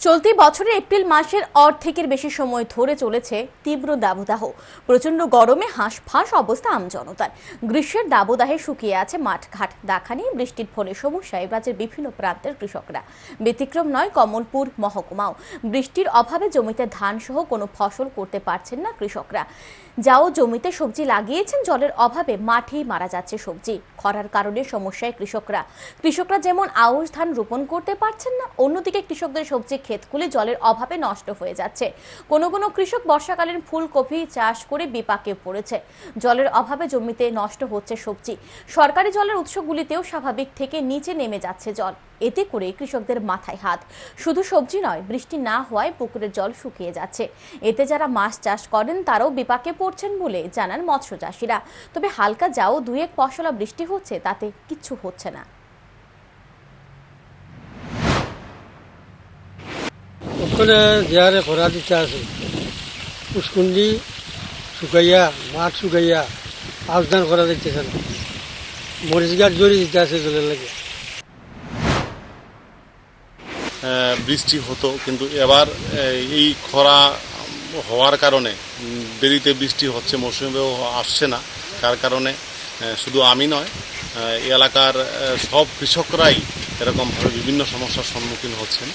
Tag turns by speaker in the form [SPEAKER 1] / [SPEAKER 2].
[SPEAKER 1] চলতি বছরের এপ্রিল মাসের অর্ধেকের বেশি সময় ধরে চলেছে তীব্র দাবদাহ। প্রচণ্ড গরমে হাঁসফাঁস অবস্থা আমজনতার। গ্রীষ্মের দাবদাহে শুকিয়ে আছে মাঠঘাট। দেখা নেই বৃষ্টির ফলে সমস্যায় রাজ্যের বিভিন্ন প্রান্তের কৃষকরা। ব্যতিক্রম নয়, কমলপুর মহকুমাও। বৃষ্টির অভাবে জমিতে ধান সহ কোনো ফসল করতে পারছেন না কৃষকরা। যাও জমিতে সবজি লাগিয়েছেন, জলের অভাবে মাঠেই মারা যাচ্ছে সবজি। খরার কারণে সমস্যায় কৃষকরা। কৃষকরা যেমন আউশ ধান রোপণ করতে পারছেন না, অন্যদিকে কৃষকদের সবজি ক্ষেতগুলি জলের অভাবে নষ্ট হয়ে যাচ্ছে। কোনো কোনো কৃষক বর্ষাকালীন ফুলকপি চাষ করে বিপাকে পড়েছে। জলের অভাবে জমিতে নষ্ট হচ্ছে সবজি। সরকারি জলের উৎসগুলিতেও স্বাভাবিক থেকে নিচে নেমে যাচ্ছে জল। এতে করে কৃষকদের মাথায় হাত। শুধু সবজি নয়, বৃষ্টি না হওয়ায় পুকুরের জল শুকিয়ে যাচ্ছে। এতে যারা মাছ চাষ করেন, তারাও বিপাকে পড়ছেন বলে জানান মৎস্য চাষিরা তবে হালকা যাও এক পশলা বৃষ্টি হচ্ছে তাতে কিচ্ছু হচ্ছে না।
[SPEAKER 2] ওখানে যে হারে খরা দিতে আছে। পুষ্কুন্ডি শুকাইয়া মাঠ শুকাইয়া আউসদান করা দিতেছে না মরিচ গাছ জড়িয়ে দিতে আছে জলের লাগে।
[SPEAKER 3] আহ, বৃষ্টি হতো কিন্তু এবার এই খরা হওয়ার কারণে দেরিতে বৃষ্টি হচ্ছে মৌসুমেও আসছে না। তার কারণে? শুধু আমি নয় এলাকার সব কৃষকরাই এরকমভাবে বিভিন্ন সমস্যার সম্মুখীন হচ্ছেন।